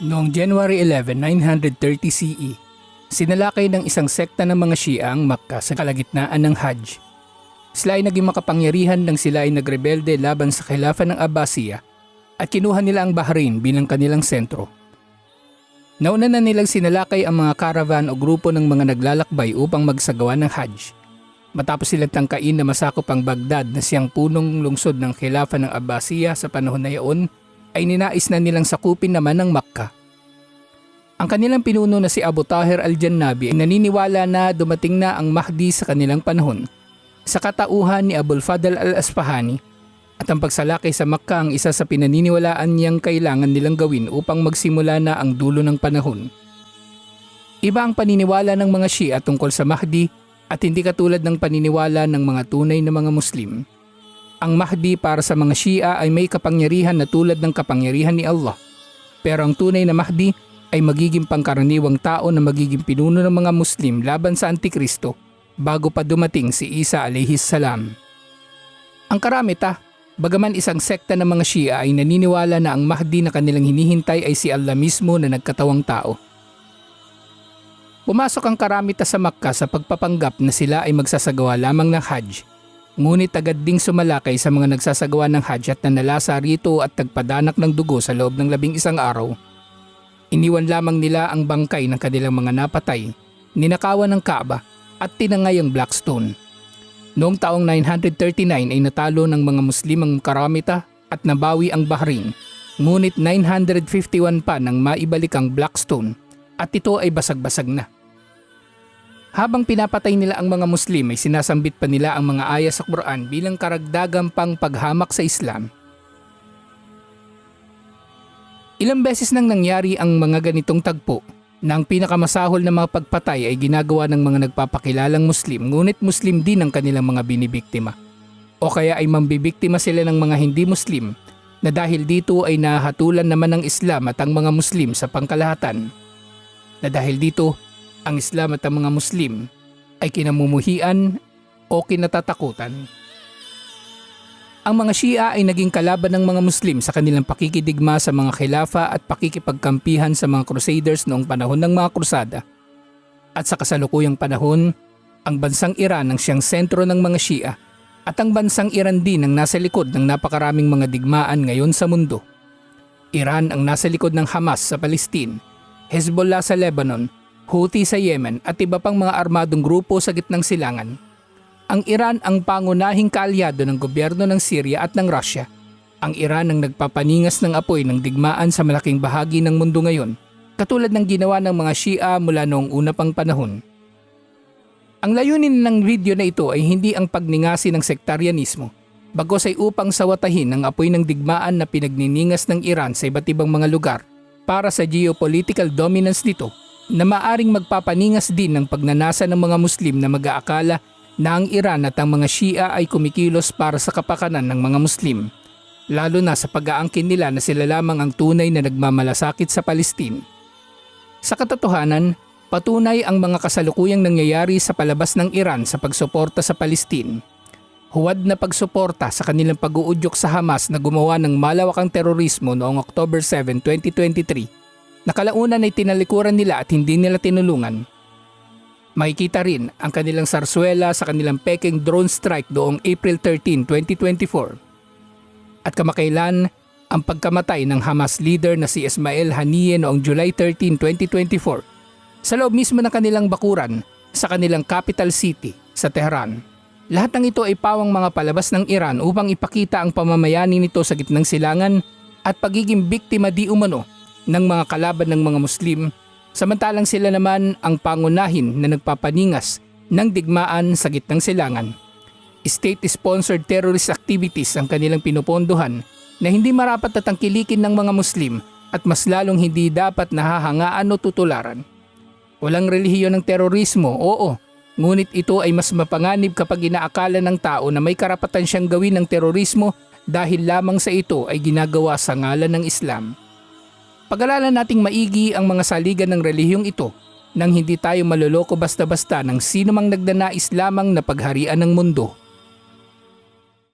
Noong January 11, 930 CE, sinalakay ng isang sekta ng mga Shia ang Makkah sa kalagitnaan ng Hajj. Sila ay naging makapangyarihan nang sila ay nagrebelde laban sa khilafa ng Abbasiya at kinuha nila ang Bahrain bilang kanilang sentro. Nauna na nilang sinalakay ang mga caravan o grupo ng mga naglalakbay upang magsagawa ng Hajj. Matapos silang tangkain na masakop ang Baghdad na siyang punong lungsod ng khilafa ng Abbasiya sa panahon na iyon, ay ninais na nilang sakupin naman ng Makkah. Ang kanilang pinuno na si Abu Tahir al-Jannabi ay naniniwala na dumating na ang Mahdi sa kanilang panahon sa katauhan ni Abul Fadl al-Asfahani at ang pagsalakay sa Makkah ang isa sa pinaniniwalaan niyang kailangan nilang gawin upang magsimula na ang dulo ng panahon. Iba ang paniniwala ng mga Shia tungkol sa Mahdi at hindi katulad ng paniniwala ng mga tunay na mga Muslim. Ang Mahdi para sa mga Shia ay may kapangyarihan na tulad ng kapangyarihan ni Allah. Pero ang tunay na Mahdi ay magiging pangkaraniwang tao na magiging pinuno ng mga Muslim laban sa Antikristo bago pa dumating si Isa alayhis salam. Ang karamita, bagaman isang sekta ng mga Shia ay naniniwala na ang Mahdi na kanilang hinihintay ay si Allah mismo na nagkatawang tao. Pumasok ang karamita sa Makkah sa pagpapanggap na sila ay magsasagawa lamang ng Hajj. Ngunit agad ding sumalakay sa mga nagsasagawa ng Hajj at nanalasa rito at tagpadanak ng dugo sa loob ng labing isang araw. Iniwan lamang nila ang bangkay ng kanilang mga napatay, ninakawan ng Kaaba at tinangay ang Blackstone. Noong taong 939 ay natalo ng mga Muslim ang karamita at nabawi ang Bahrain. Ngunit 951 pa nang maibalik ang Blackstone at ito ay basag-basag na. Habang pinapatay nila ang mga Muslim ay sinasambit pa nila ang mga ayat sa Quran bilang karagdagang pang paghamak sa Islam. Ilang beses nang nangyari ang mga ganitong tagpo na ang pinakamasahol na mga pagpatay ay ginagawa ng mga nagpapakilalang Muslim ngunit Muslim din ang kanilang mga binibiktima. O kaya ay mambibiktima sila ng mga hindi Muslim na dahil dito ay nahatulan naman ng Islam at ang mga Muslim sa pangkalahatan. Na dahil dito, ang Islam at ang mga Muslim ay kinamumuhian o kinatatakutan. Ang mga Shia ay naging kalaban ng mga Muslim sa kanilang pakikidigma sa mga khilafa at pakikipagkampihan sa mga Crusaders noong panahon ng mga krusada. At sa kasalukuyang panahon, ang bansang Iran ang siyang sentro ng mga Shia at ang bansang Iran din ang nasa likod ng napakaraming mga digmaan ngayon sa mundo. Iran ang nasa likod ng Hamas sa Palestine, Hezbollah sa Lebanon, Houthi sa Yemen at iba pang mga armadong grupo sa gitnang silangan. Ang Iran ang pangunahing kaalyado ng gobyerno ng Syria at ng Russia. Ang Iran ang nagpapaningas ng apoy ng digmaan sa malaking bahagi ng mundo ngayon, katulad ng ginawa ng mga Shia mula noong una pang panahon. Ang layunin ng video na ito ay hindi ang pagningasi ng sektaryanismo, bagos ay upang sawatahin ang apoy ng digmaan na pinagniningas ng Iran sa iba't ibang mga lugar para sa geopolitical dominance nito na maaring magpapaningas din ng pagnanasa ng mga Muslim na mag-aakala na ang Iran at ang mga Shia ay kumikilos para sa kapakanan ng mga Muslim, lalo na sa pag-aangkin nila na sila lamang ang tunay na nagmamalasakit sa Palestine. Sa katotohanan, patunay ang mga kasalukuyang nangyayari sa palabas ng Iran sa pagsuporta sa Palestine. Huwad na pagsuporta sa kanilang pag-uudyok sa Hamas na gumawa ng malawakang terorismo noong October 7, 2023. Nakalaunan ay tinalikuran nila at hindi nila tinulungan Makikita rin ang kanilang sarsuela sa kanilang Peking drone strike doong April 13, 2024. At kamakailan, ang pagkamatay ng Hamas leader na si Ismail Haniyeh noong July 13, 2024 sa loob mismo ng kanilang bakuran sa kanilang capital city sa Tehran. Lahat ng ito ay pawang mga palabas ng Iran upang ipakita ang pamamayani nito sa gitnang silangan at pagiging biktima di umano ng mga kalaban ng mga Muslim Samantalang sila naman ang pangunahin na nagpapaningas ng digmaan sa gitnang silangan. State-sponsored terrorist activities ang kanilang pinupondohan na hindi marapat na tangkilikin ng mga Muslim at mas lalong hindi dapat nahahangaan o tutularan. Walang relihiyon ng terorismo, oo, ngunit ito ay mas mapanganib kapag inaakala ng tao na may karapatan siyang gawin ng terorismo dahil lamang sa ito ay ginagawa sa ngalan ng Islam. Pag-alalan nating maigi ang mga saligan ng relihiyong ito nang hindi tayo maloloko basta-basta ng sino mang nagdanais lamang na pagharian ng mundo